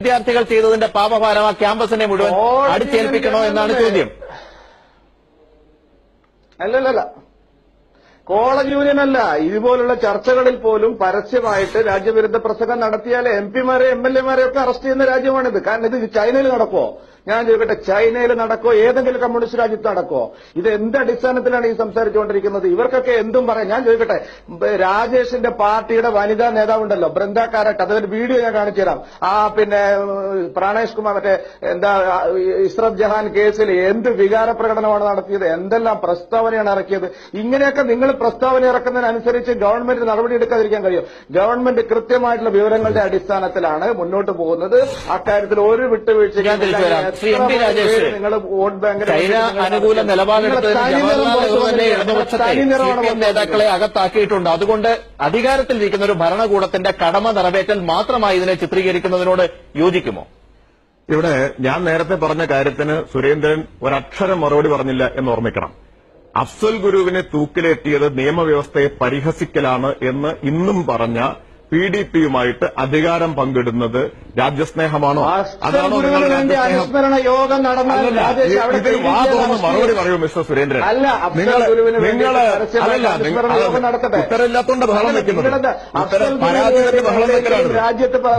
വിദ്യാർത്ഥികൾ ചെയ്തതിന്റെ പാപഭാരം ആ ക്യാമ്പസിനെ മുഴുവൻ അടിച്ചേൽപ്പിക്കണോ എന്നാണ് ചോദ്യം. അല്ലല്ല കോളേജ് യൂണിയൻ അല്ല ഇതുപോലുള്ള ചർച്ചകളിൽ പോലും പരസ്യമായിട്ട് രാജ്യവിരുദ്ധ പ്രസംഗം നടത്തിയാൽ എം പിമാരെ എം എൽ എമാരെ ഒക്കെ അറസ്റ്റ് ചെയ്യുന്ന രാജ്യമാണിത്. കാരണം ഇത് ചൈനയിൽ നടക്കോ ഞാൻ ചോദിക്കട്ടെ ചൈനയിൽ നടക്കോ ഏതെങ്കിലും കമ്മ്യൂണിസ്റ്റ് രാജ്യത്ത് നടക്കോ ഇത് എന്ത് അടിസ്ഥാനത്തിലാണ് ഈ സംസാരിച്ചുകൊണ്ടിരിക്കുന്നത്? ഇവർക്കൊക്കെ എന്തും പറയാം. ഞാൻ ചോദിക്കട്ടെ രാജേഷിന്റെ പാർട്ടിയുടെ വനിതാ നേതാവുണ്ടല്ലോ ബൃന്ദ കാരട്ട്. അതൊരു വീഡിയോ ഞാൻ കാണിച്ചു തരാം. ആ പിന്നെ പ്രാണേഷ് കുമാർ മറ്റേ എന്താ ഇസ്രത് ജഹാൻ കേസിൽ എന്ത് വികാര പ്രകടനമാണ് നടത്തിയത്? എന്തെല്ലാം പ്രസ്താവനയാണ് ഇറക്കിയത്? ഇങ്ങനെയൊക്കെ നിങ്ങൾ പ്രസ്താവന ഇറക്കുന്നതിനനുസരിച്ച് ഗവൺമെന്റ് നടപടി എടുക്കാതിരിക്കാൻ കഴിയും. ഗവൺമെന്റ് കൃത്യമായിട്ടുള്ള വിവരങ്ങളുടെ അടിസ്ഥാനത്തിലാണ് മുന്നോട്ട് പോകുന്നത്. അക്കാര്യത്തിൽ ഒരു വരാം. ശ്രീ എം പി രാജേഷ്, നിങ്ങൾ വോട്ട് ബാങ്കിന് ചൈന അനുകൂല നിലപാടെടുത്തതിന് ജവഹർലാൽ ഇടതുപക്ഷത്തെ നേതാക്കളെ അകത്താക്കിയിട്ടുണ്ട്. അതുകൊണ്ട് അധികാരത്തിലിരിക്കുന്ന ഒരു ഭരണകൂടത്തിന്റെ കടമ നിറവേറ്റൽ മാത്രമായി ഇതിനെ ചിത്രീകരിക്കുന്നതിനോട് യോജിക്കുമോ? ഇവിടെ ഞാൻ നേരത്തെ പറഞ്ഞ കാര്യത്തിന് സുരേന്ദ്രൻ ഒരക്ഷരം മറുപടി പറഞ്ഞില്ല എന്ന് ഓർമ്മിക്കണം. അഫ്സൽ ഗുരുവിനെ തൂക്കിലേറ്റിയത് നിയമവ്യവസ്ഥയെ പരിഹസിക്കലാണ് എന്ന് ഇന്നും പറഞ്ഞ പി ഡി പിയുമായിട്ട് അധികാരം പങ്കിടുന്നത് രാജ്യസ്നേഹമാണോ? അതാണോ അനുസ്മരണ യോഗം നടന്നു മറുപടി പറയൂ മിസ്റ്റർ സുരേന്ദ്രൻ. അല്ല, നിങ്ങൾ നിങ്ങൾ. ഉത്തരവില്ലാത്തോണ്ട് ബഹളം വെക്കുന്നു വെക്കുന്നത്. പരാജയത്തിന്റെ ബഹളം വെക്കലാണ്.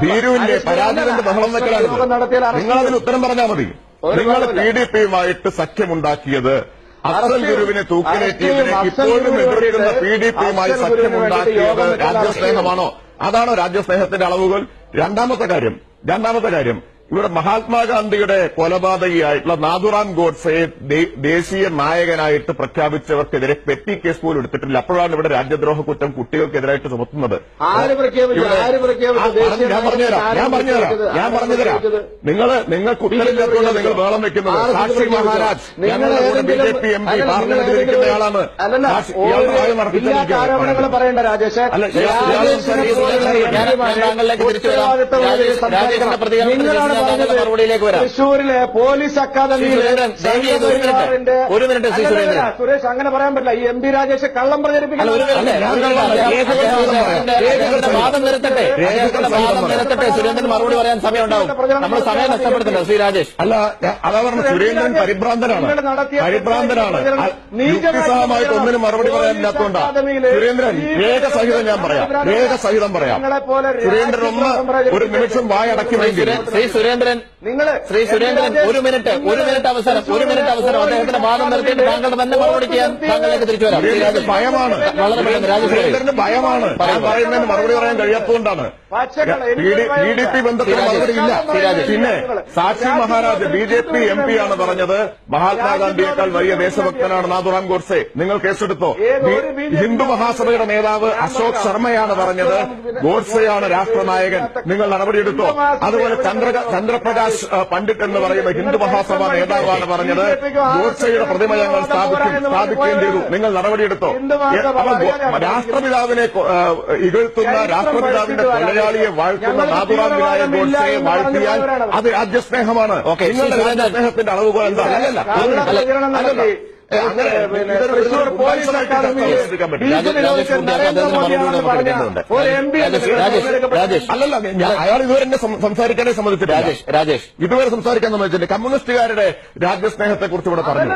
ഭീരുവിന്റെ പരാജയത്തിന്റെ ബഹളം വെക്കലാണ്. നിങ്ങൾ അതിന് ഉത്തരം പറഞ്ഞാൽ മതി. നിങ്ങൾ. പി ഡി പിയുമായിട്ട് സഖ്യമുണ്ടാക്കിയത് അസൽ ഗുരുവിനെ തൂക്കിലേറ്റിയതിനെ ഇപ്പോഴും എതിർക്കുന്ന പി ഡി പിയുമായി സഖ്യമുണ്ടാക്കിയത് രാജ്യസ്നേഹമാണോ? അതാണോ രാജ്യസ്നേഹത്തിന്റെ അളവുകൾ രണ്ടാമത്തെ കാര്യം രണ്ടാമത്തെ കാര്യം. ഇവിടെ മഹാത്മാഗാന്ധിയുടെ കൊലപാതകിയായിട്ടുള്ള നാഥുറാം ഗോഡ്സയെ ദേശീയ നായകനായിട്ട് പ്രഖ്യാപിച്ചവർക്കെതിരെ പെറ്റി കേസ് പോലും എടുത്തിട്ടില്ല. അപ്പോഴാണ് ഇവിടെ രാജ്യദ്രോഹ കുറ്റം കുട്ടികൾക്കെതിരായിട്ട് ചുമത്തുന്നത്. ഞാൻ പറഞ്ഞുതരാം ഞാൻ പറഞ്ഞുതരാം ഞാൻ പറഞ്ഞുതരാം? നിങ്ങൾ നിങ്ങൾക്ക് ഉത്തരവില്ലാത്തതുകൊണ്ട് നിങ്ങൾ വേളം വെക്കുന്നത്. സാക്ഷി മഹാരാജ് ഞങ്ങളുടെ കൂടെ B J P M P പാർലമെന്റിൽ പറയേണ്ട രാജേഷ്. അല്ല, നിങ്ങളാണ് മറുപടിയിലേക്ക് വരാം. തൃശ്ശൂരിലെ പോലീസ് ചെയ്ത് ഒരു മിനിറ്റ്. സുരേഷ് അങ്ങനെ പറയാൻ പറ്റില്ല. ഈ എം പി രാജേഷ് കള്ളം പ്രചരിപ്പിക്കണം. വാദം നിരത്തട്ടെ. വാദം നിരത്തട്ടെ. സുരേന്ദ്രൻ മറുപടി പറയാൻ സമയമുണ്ടാവും. നമ്മൾ സമയം നഷ്ടപ്പെടുത്തില്ല ശ്രീ രാജേഷ്. അല്ല അതാ പറഞ്ഞ സുരേന്ദ്രൻ പരിഭ്രാന്തനാണ്. പരിഭ്രാന്തനാണ്. യുക്തിസഹമായിട്ട് ഒന്നിനും മറുപടി പറയാനില്ലാത്തതുകൊണ്ടാണ് സുരേന്ദ്രൻ രേഖ സഹിതം ഞാൻ പറയാം. രേഖ സഹിതം പറയാം സുരേന്ദ്രൻ ഒന്ന് ഒരു നിമിഷം വായടക്കുമെങ്കിൽ ശ്രീ സുരേന്ദ്രൻ നിങ്ങൾ ശ്രീ സുരേന്ദ്രൻ ഒരു മിനിറ്റ് ഒരു മിനിറ്റ് അവസരം ഒരു മിനിറ്റ് അവസരം അദ്ദേഹത്തിന്റെ വാദം നിർത്തിയിട്ട് താങ്കളുടെ തന്നെ മറുപടി ചെയ്യാൻ താങ്കളിലേക്ക് തിരിച്ചു വരാം ഭയമാണ് വളരെ പെട്ടെന്ന് രാജസുരേന്ദ്രന് ഭയമാണ് പറയുന്നതിന് മറുപടി പറയാൻ കഴിയാത്തതുകൊണ്ടാണ് ബി ഡി പി ബന്ധത്തിൽ മറുപടി ഇല്ല പിന്നെ Sakshi Maharaj B J P M P ആണ് പറഞ്ഞത് മഹാത്മാഗാന്ധിയേക്കാൾ വലിയ ദേശഭക്തനാണ് നാഥുറാം ഗോഡ്സെ നിങ്ങൾ കേസെടുത്തോ ഹിന്ദു മഹാസഭയുടെ നേതാവ് അശോക് ശർമ്മയാണ് പറഞ്ഞത് ഗോഡ്സെയാണ് രാഷ്ട്രനായകൻ നിങ്ങൾ നടപടിയെടുത്തോ അതുപോലെ ചന്ദ്ര ചന്ദ്രപ്രകാശ് പണ്ഡിറ്റ് എന്ന് പറയുന്ന ഹിന്ദു മഹാസഭ നേതാവാണ് പറഞ്ഞത്. ഗോഡ്സയുടെ പ്രതിമ ഞങ്ങൾ സ്ഥാപിക്കും സ്ഥാപിക്കുകയും ചെയ്തു. നിങ്ങൾ നടപടിയെടുത്തോ? രാഷ്ട്രപിതാവിനെ ഇകഴ്ത്തുന്ന രാഷ്ട്രപിതാവിന്റെ കൊലയാളിയെ വാഴ്ത്തുന്ന നാഥുറാം ഗോഡ്സയെ ഗോഡ്സെയെ വാഴ്ത്തിയാൽ അത് രാജ്യസ്നേഹമാണ് ഓക്കെ, നിങ്ങളുടെ. രാജ്യസ്നേഹത്തിന്റെ അളവുകൾ എന്താ അല്ലല്ല പോലീസ്. ഒരു എം പി. അല്ലല്ല അയാൾ ഇതുവരെ എന്നെ സംസാരിക്കാനേ സമ്മതിച്ചിട്ടില്ല. രാജേഷ് രാജേഷ്. ഇതുവരെ സംസാരിക്കാൻ സമ്മതിച്ചില്ല കമ്മ്യൂണിസ്റ്റുകാരുടെ രാജ്യസ്നേഹത്തെ കുറിച്ച് ഇവിടെ പറഞ്ഞു.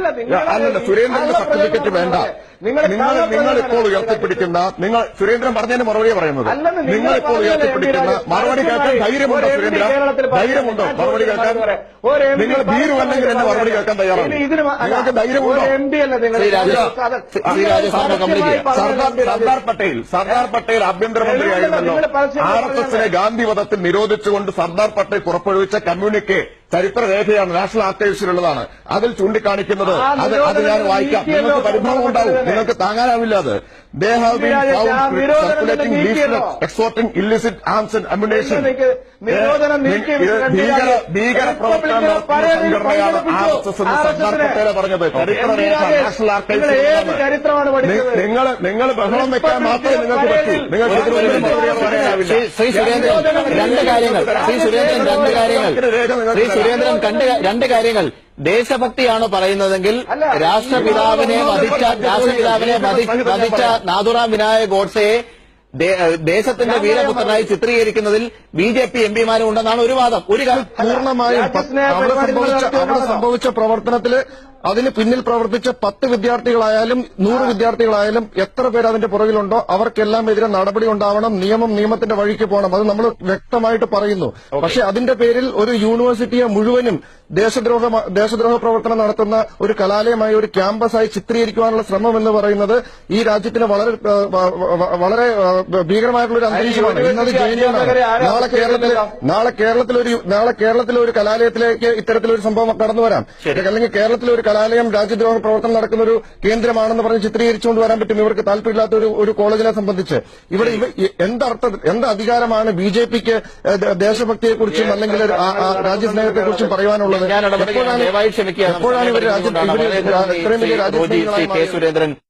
അല്ലല്ല, സുരേന്ദ്രന്റെ സർട്ടിഫിക്കറ്റ് വേണ്ട. നിങ്ങൾ നിങ്ങൾ നിങ്ങൾ ഇപ്പോൾ ഉയർത്തിപ്പിടിക്കുന്ന നിങ്ങൾ സുരേന്ദ്രൻ പറഞ്ഞതിന് മറുപടി പറയുന്നത്. നിങ്ങൾ ഇപ്പോൾ ഉയർത്തിപ്പിടിക്കുന്ന മറുപടി കേൾക്കാൻ ധൈര്യമുണ്ടോ സുരേന്ദ്ര? ധൈര്യമുണ്ടോ? മറുപടി കേൾക്കാൻ നിങ്ങൾ ഭീരു അല്ലെങ്കിൽ എന്നെ മറുപടി കേൾക്കാൻ തയ്യാറാണ്. നിങ്ങൾക്ക് ധൈര്യമുണ്ടോ? സർദാർ സർദാർ പട്ടേൽ സർദാർ പട്ടേൽ ആഭ്യന്തരമന്ത്രിയായിരുന്നല്ലോ ആർ എസ് എസിനെ ഗാന്ധി വധത്തിൽ നിരോധിച്ചുകൊണ്ട് സർദാർ പട്ടേൽ പുറപ്പെടുവിച്ച കമ്മ്യൂണിക്കെ ചരിത്രരേഖയാണ് നാഷണൽ ആർക്കൈവ്സിലുള്ളതാണ്. അതിൽ ചൂണ്ടിക്കാണിക്കുന്നത് അത് അത് ഞാൻ വായിക്കാം. നിങ്ങൾക്ക് പരിഭ്രമം ഉണ്ടാവും. നിങ്ങൾക്ക് താങ്ങാനാവില്ല അത്. They have been circulating illicit arms and ammunition ഭീകര ഭീകര പ്രവർത്തനം നടത്തുന്ന സംഘടനയാണ് ആർ എസ് എസ് എന്ന് സർദാർ പട്ടേലെ പറഞ്ഞത്. ചരിത്രരേഖ നാഷണൽ ആർക്കൈവ്സ് നിങ്ങൾ നിങ്ങൾ ബഹളം വെക്കാൻ മാത്രമേ നിങ്ങൾക്ക് പറ്റൂ. നിങ്ങൾക്ക് മറുപടി പറയാനാവില്ല. ശ്രീ സുരേന്ദ്രൻ രണ്ട് കാര്യങ്ങൾ. ശ്രീ സുരേന്ദ്രൻ രണ്ട് കാര്യങ്ങൾ. സുരേന്ദ്രൻ കണ്ട് രണ്ട് കാര്യങ്ങൾ. ദേശഭക്തിയാണ് പറയുന്നതെങ്കിൽ രാഷ്ട്രപിതാവിനെ വധിച്ച രാഷ്ട്രപിതാവിനെ വധി- വധിച്ച നാഥുറാം വിനായക ഗോഡ്സയെ ദേശത്തിന്റെ വീരപുത്രനായി ചിത്രീകരിക്കുന്നതിൽ ബി ജെ പി എം പിമാരും ഉണ്ടെന്നാണ് ഒരു വാദം. ഒരു കാര്യം പൂർണമായും അവിടെ സംഭവിച്ച പ്രവർത്തനത്തിൽ അതിന് പിന്നിൽ പ്രവർത്തിച്ച പത്ത് വിദ്യാർത്ഥികളായാലും നൂറ് വിദ്യാർത്ഥികളായാലും എത്ര പേര് അതിന്റെ പുറകിലുണ്ടോ അവർക്കെല്ലാം എതിരെ നടപടി ഉണ്ടാവണം നിയമം നിയമത്തിന്റെ വഴിക്ക് പോകണം. അത് നമ്മൾ വ്യക്തമായിട്ട് പറയുന്നു. പക്ഷെ അതിന്റെ പേരിൽ ഒരു യൂണിവേഴ്സിറ്റിയെ മുഴുവനും ദേശദ്രോഹ ദേശദ്രോഹ പ്രവർത്തനം നടത്തുന്ന ഒരു കലാലയമായി ഒരു ക്യാമ്പസായി ചിത്രീകരിക്കുവാനുള്ള ശ്രമം എന്ന് പറയുന്നത് ഈ രാജ്യത്തിന് വളരെ വളരെ ഭീകരമായിട്ടുള്ള ഒരു അന്തരീക്ഷമാണ്. ഇന്നത് ജയിലിലാണ് നാളെ കേരളത്തിൽ നാളെ കേരളത്തിൽ ഒരു നാളെ കേരളത്തിലെ ഒരു കലാലയത്തിലേക്ക് ഇത്തരത്തിലൊരു സംഭവം കടന്നു വരാം അല്ലെങ്കിൽ കേരളത്തിലെ ഒരു കലാലയം രാജ്യദ്രോഹ പ്രവർത്തനം നടക്കുന്ന ഒരു കേന്ദ്രമാണെന്ന് പറഞ്ഞ് ചിത്രീകരിച്ചുകൊണ്ട് വരാൻ പറ്റും. ഇവർക്ക് താല്പര്യമില്ലാത്ത ഒരു ഒരു കോളേജിനെ സംബന്ധിച്ച്. ഇവിടെ ഇവ എന്തർത്ഥ എന്ത് അധികാരമാണ് ബി ജെ പിക്ക് ദേശഭക്തിയെക്കുറിച്ചും അല്ലെങ്കിൽ രാജ്യസ്നേഹത്തെക്കുറിച്ചും പറയാനുള്ളത് എപ്പോഴാണ് ഇവർ രാജ്യം ഇത്രയും വലിയ രാജ്യസ്നേഹികളായി